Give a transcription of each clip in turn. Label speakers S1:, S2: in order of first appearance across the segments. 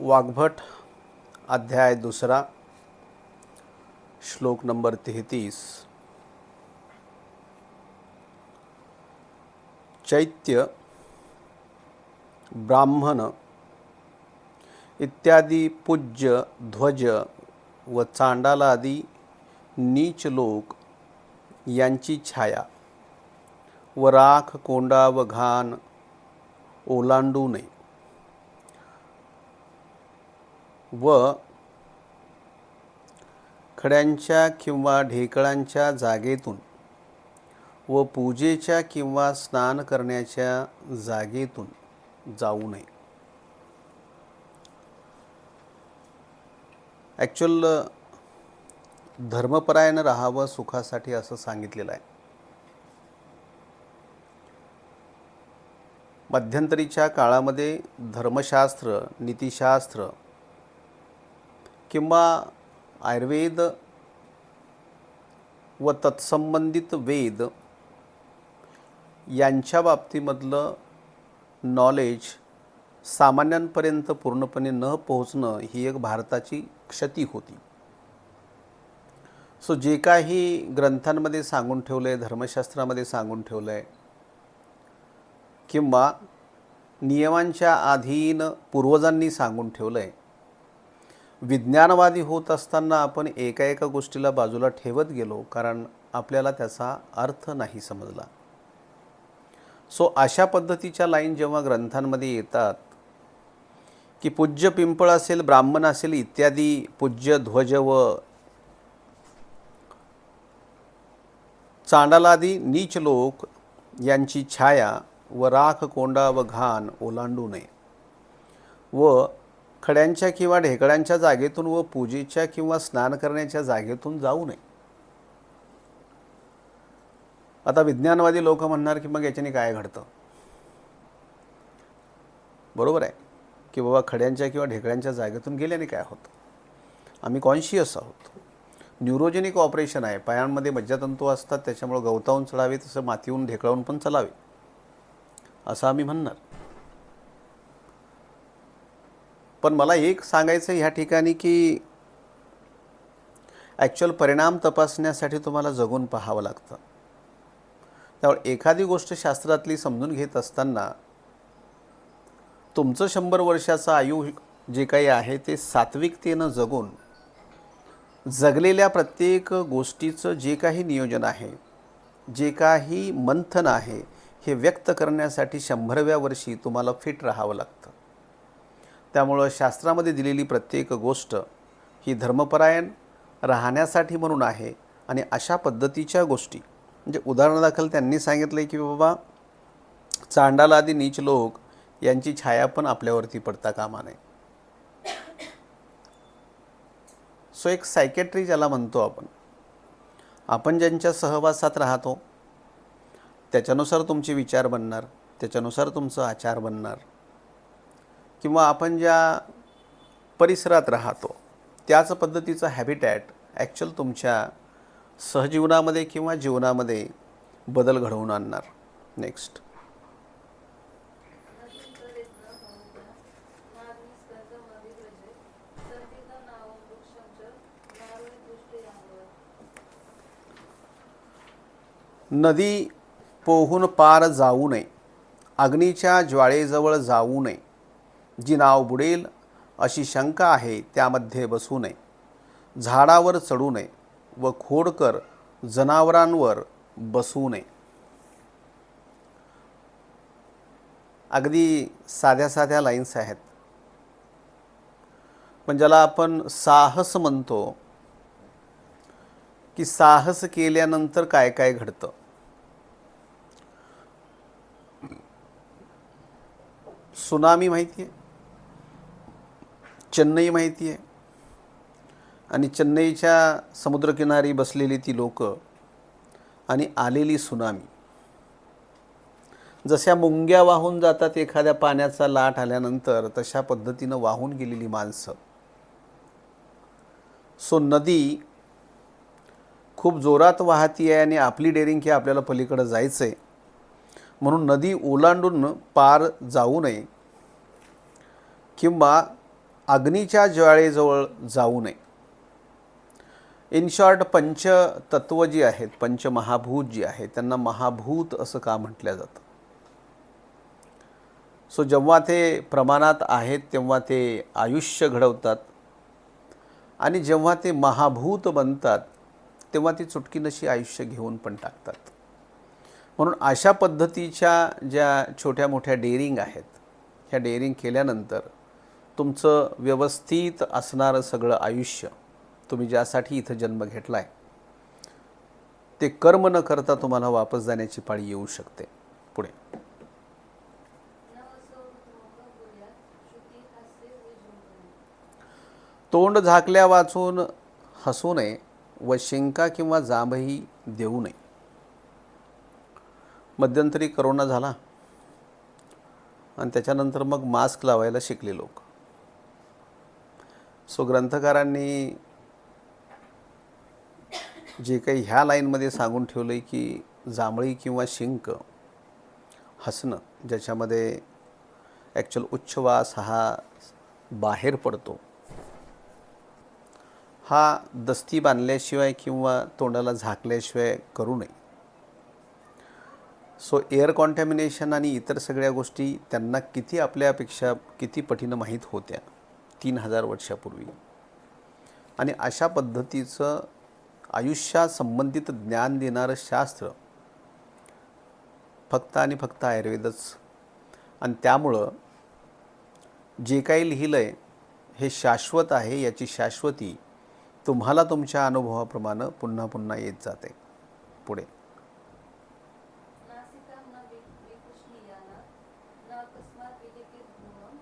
S1: वाघभट अध्याय दुसरा श्लोक नंबर तेहतीस. चैत्य ब्राह्मण इत्यादी पूज्य ध्वज व चांडालादी नीच लोक यांची छाया व राख कोंडा व घाण ओलांडू नये. व खड्यांच्या किंवा ढेकळांच्या जागेतून व पूजेच्या किंवा स्नान करण्याच्या जागेतून जाऊ नये. ॲक्च्युअल धर्मपरायण राहावं सुखासाठी असं सांगितलेलं आहे. मध्यंतरीच्या काळामध्ये धर्मशास्त्र नीतिशास्त्र किंवा आयुर्वेद व तत्संबंधित वेद यांच्या बाबतीमधलं नॉलेज सामान्यांपर्यंत पूर्णपणे न पोहोचणं ही एक भारताची क्षती होती. सो जे काही ग्रंथांमध्ये सांगून ठेवलं आहे धर्मशास्त्रामध्ये सांगून ठेवलं आहे किंवा नियमांच्या अधीन पूर्वजांनी सांगून ठेवलं आहे विज्ञानवादी होत असताना आपण एका एका गोष्टीला बाजूला ठेवत गेलो कारण आपल्याला त्याचा अर्थ नाही समजला. सो अशा पद्धतीच्या लाईन जेव्हा ग्रंथांमध्ये येतात की पूज्य पिंपळ असेल ब्राह्मण असेल इत्यादी पूज्य ध्वज व चांडालादी नीच लोक यांची छाया व राख कोंडा व घाण ओलांडू नये. व खड्यांच्या किंवा ढेकळ्यांच्या जागेतून व पूजेच्या किंवा स्नान करण्याच्या जागेतून जाऊ नये. आता विज्ञानवादी लोक म्हणणार की मग याच्याने काय घडतं? बरोबर आहे की बाबा खड्यांच्या किंवा ढेकळ्यांच्या जागेतून गेल्याने काय होतं? आम्ही कॉन्शियस आहोत. न्यूरोजेनिक ऑपरेशन आहे. पायांमध्ये मज्जातंतू असतात त्याच्यामुळं गवतावून चढावे तसं मातीहून ढेकळावून पण चलावे. असं आम्ही म्हणणार. पण मला एक सांगायचं ह्या ठिकाणी की ॲक्च्युअल परिणाम तपासण्यासाठी तुम्हाला जगून पाहावं लागतं. त्यामुळे एखादी गोष्ट शास्त्रातली समजून घेत असताना तुमचं शंभर वर्षाचं आयु जे काही आहे ते सात्विकतेनं जगून जगलेल्या प्रत्येक गोष्टीचं जे काही नियोजन आहे जे काही मंथन आहे हे व्यक्त करण्यासाठी शंभरव्या वर्षी तुम्हाला फिट राहावं लागतं. त्यामुळं शास्त्रामध्ये दिलेली प्रत्येक गोष्ट ही धर्मपरायण राहण्यासाठी म्हणून आहे आणि अशा पद्धतीच्या गोष्टी. म्हणजे उदाहरणादाखल त्यांनी सांगितलं की बाबा चांडाला आधी नीच लोक यांची छाया पण आपल्यावरती पडता कामा नये. सो एक सायकेट्री ज्याला म्हणतो आपण आपण ज्यांच्या सहवासात राहतो त्याच्यानुसार तुमचे विचार बनणार त्याच्यानुसार तुमचं आचार बनणार किंवा आपण ज्या परिसरात राहतो त्याच पद्धतीचं हॅबिटॅट ॲक्च्युअल तुमच्या सहजीवनामध्ये किंवा जीवनामध्ये बदल घडवून आणणार. नेक्स्ट नदी पोहून पार जाऊ नये. अग्नीच्या ज्वाळेजवळ जाऊ नये. जी नाव बुडेल अशी शंका आहे त्यामध्ये बसू नये. झाडावर चढू नये व खोडकर जनावरांवर बसू नये. अगदी साध्या साध्या लाईन्स आहेत. पण ज्याला आपण साहस म्हणतो की साहस केल्यानंतर काय काय घडतं? सुनामी माहिती आहे चेन्नई माहिती आहे. आणि चेन्नईच्या समुद्रकिनारी बसलेली ती लोकं आणि आलेली सुनामी. जशा मुंग्या वाहून जातात एखाद्या पाण्याचा लाट आल्यानंतर तशा पद्धतीनं वाहून गेलेली माणसं. सो नदी खूप जोरात वाहती आहे आणि आपली डेअरिंग की आपल्याला पलीकडं जायचं आहे म्हणून नदी ओलांडून पार जाऊ नये किंवा अग्नीच्या ज्वाळेजवळ जाऊ नये. इन शॉर्ट पंचतत्व जी आहेत पंचमहाभूत जी आहेत त्यांना महाभूत असं का म्हटलं जातं? सो जेव्हा ते प्रमाणात आहेत तेव्हा ते आयुष्य घडवतात. आणि जेव्हा ते महाभूत बनतात तेव्हा ती चुटकीनशी आयुष्य घेऊन पण टाकतात. म्हणून अशा पद्धतीच्या ज्या छोट्या मोठ्या डेअरिंग आहेत ह्या डेअरिंग केल्यानंतर तुमचं व्यवस्थित असणारं सगळं आयुष्य तुम्ही ज्यासाठी इथं जन्म घेतला आहे ते कर्म न करता तुम्हाला वापस जाण्याची पाळी येऊ शकते. पुढे. तोंड झाकल्या वाचून हसू नये व शिंका किंवा जांभही देऊ नये. मध्यंतरी करोना झाला आणि त्याच्यानंतर मग मास्क लावायला शिकले लोक. सो ग्रंथकारांनी जे काही ह्या लाईनमध्ये सांगून ठेवलं आहे की जांभळी किंवा शिंक हसणं ज्याच्यामध्ये ॲक्च्युअल उच्छवास हा बाहेर पडतो हा दस्ती बांधल्याशिवाय किंवा तोंडाला झाकल्याशिवाय करू नये. सो एअर कॉन्टॅमिनेशन आणि इतर सगळ्या गोष्टी त्यांना किती आपल्यापेक्षा किती पटीनं माहीत होत्या तीन हजार वर्षापूर्वी. आणि अशा पद्धतीचं आयुष्यासंबंधित ज्ञान देणारं शास्त्र फक्त आणि फक्त आयुर्वेदच. आणि त्यामुळं जे काही लिहिलं आहे हे शाश्वत आहे याची शाश्वती तुम्हाला तुमच्या अनुभवाप्रमाणे पुन्हा पुन्हा येत जाते. पुढे
S2: नासिकां न वि- विकुष्णीयाना न अकस्मात् विलिखित भ्रूमं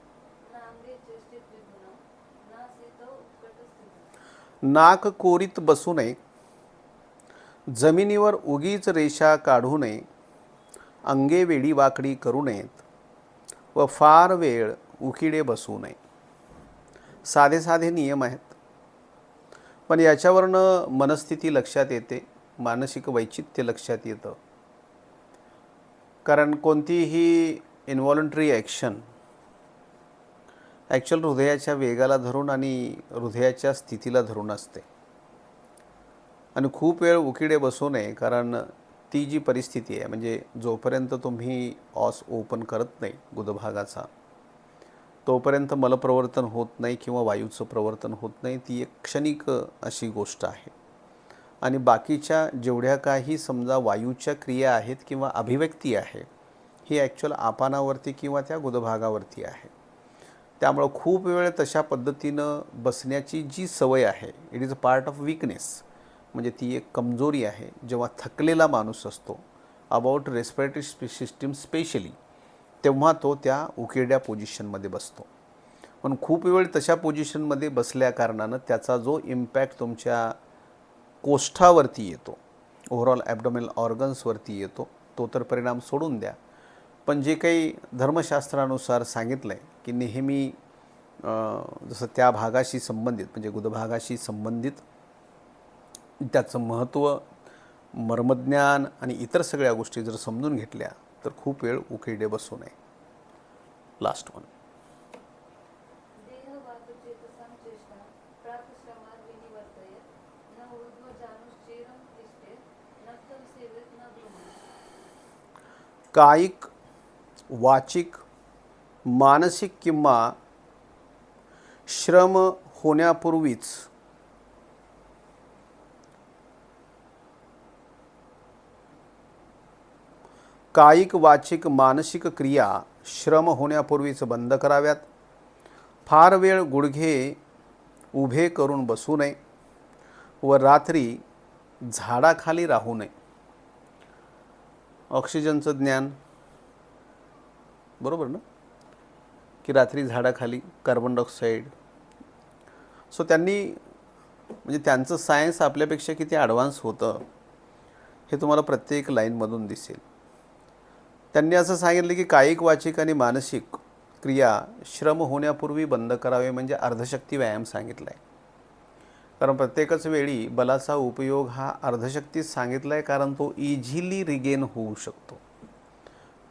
S2: न अंगे चेष्टित विगुणं न सेतौ उत्कटस्थितम्
S1: नाक कोरीत बसू नये. जमिनीवर उगीच रेषा काढू नये. अंगे वेडीवाकडी करू नयेत. व फार वेळ उकिडे बसू नये. साधे साधे नियम आहेत. पण याच्यावरनं मनस्थिती लक्षात येते. मानसिक वैचित्र्य लक्षात येतं. कारण कोणतीही इन्व्हॉलंटरी ॲक्शन ॲक्च्युअल हृदयाच्या वेगाला धरून आणि हृदयाच्या स्थितीला धरून असते. आणि खूप वेळ उकिडे बसू नये कारण ती जी परिस्थिती आहे म्हणजे जोपर्यंत तुम्ही ऑस ओपन करत नाही गुदभागाचा तोपर्यंत मलप्रवर्तन होत नाही किंवा वायूचं प्रवर्तन होत नाही ती एक क्षणिक अशी गोष्ट आहे. आणि बाकीच्या जेवढ्या काही समजा वायूच्या क्रिया आहेत किंवा अभिव्यक्ती आहे ही ॲक्च्युअल आपानावरती किंवा त्या गुदभागावरती आहे. त्यामुळं खूप वेळ तशा पद्धतीनं बसण्याची जी सवय आहे it is a part of weakness म्हणजे ती एक कमजोरी आहे. जेव्हा थकलेला माणूस असतो अबाउट रेस्पिरेटरी सिस्टीम स्पेशली तेव्हा तो त्या उकेड्या पोझिशनमध्ये बसतो. पण खूप वेळ तशा पोझिशनमध्ये बसल्या कारणानं त्याचा जो इम्पॅक्ट तुमच्या कोष्ठावरती येतो ओव्हरऑल ॲबडोमेल ऑर्गन्सवरती येतो तो तर परिणाम सोडून द्या. पण जे काही धर्मशास्त्रानुसार सांगितलं आहे की नेहमी जसं त्या भागाशी संबंधित म्हणजे गुदभागाशी संबंधित त्याचं महत्त्व मर्मज्ञान आणि इतर सगळ्या गोष्टी जर समजून घेतल्या तर खूप वेळ उकेडे बसू नये. लास्ट वन कायिक वाचिक मानसिक किंवा श्रम होण्यापूर्वीच. कायिक वाचिक मानसिक क्रिया श्रम होण्यापूर्वीच बंद कराव्यात. फार वेळ गुडघे उभे करून बसू नये व रात्री झाडाखाली राहू नये. ऑक्सिजनचं ज्ञान बरोबर ना? की रात्री झाडाखाली कार्बन डायऑक्साईड सो त्यांनी म्हणजे त्यांचं सायन्स आपल्यापेक्षा किती ॲडव्हान्स होतं हे तुम्हाला प्रत्येक लाईनमधून दिसेल. त्यांनी असं सांगितलं की कायिक वाचिक आणि मानसिक क्रिया श्रम होण्यापूर्वी बंद करावे म्हणजे अर्धशक्ती व्यायाम सांगितला आहे कारण प्रत्येकच वेळी बलाचा उपयोग हा अर्धशक्तीत सांगितला आहे कारण तो इझिली रिगेन होऊ शकतो.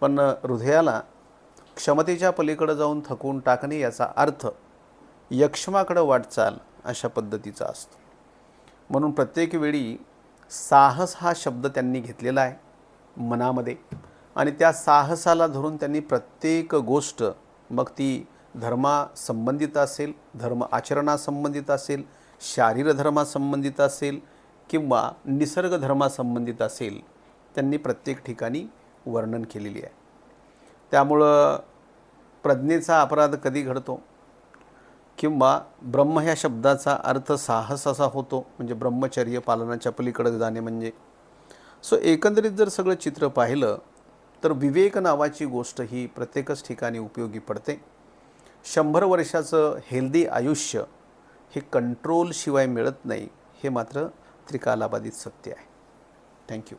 S1: पण हृदयाला क्षमतेच्या पलीकडे जाऊन थकवून टाकणे याचा अर्थ यक्षमाकडं वाटचाल अशा पद्धतीचा असतो. म्हणून प्रत्येक वेळी साहस हा शब्द त्यांनी घेतलेला आहे मनामध्ये आणि त्या साहसाला धरून त्यांनी प्रत्येक गोष्ट मग ती धर्मासंबंधित असेल धर्म आचरणासंबंधित असेल शारीर धर्मासंबंधित असेल किंवा निसर्ग धर्मासंबंधित असेल त्यांनी प्रत्येक ठिकाणी वर्णन केलेली आहे. त्यामुळं प्रज्ञेचा अपराध कधी घडतो? किंवा ब्रह्म ह्या शब्दाचा अर्थ साहस असा होतो म्हणजे ब्रह्मचर्य पालनाच्या पलीकडे जाणे म्हणजे? सो एकंदरीत जर सगळं चित्र पाहिलं तर विवेक नावाची गोष्ट ही प्रत्येकच ठिकाणी उपयोगी पडते. शंभर वर्षाचं हेल्दी आयुष्य हे कंट्रोलशिवाय मिळत नाही हे मात्र त्रिकालाबाधित सत्य आहे. थँक्यू.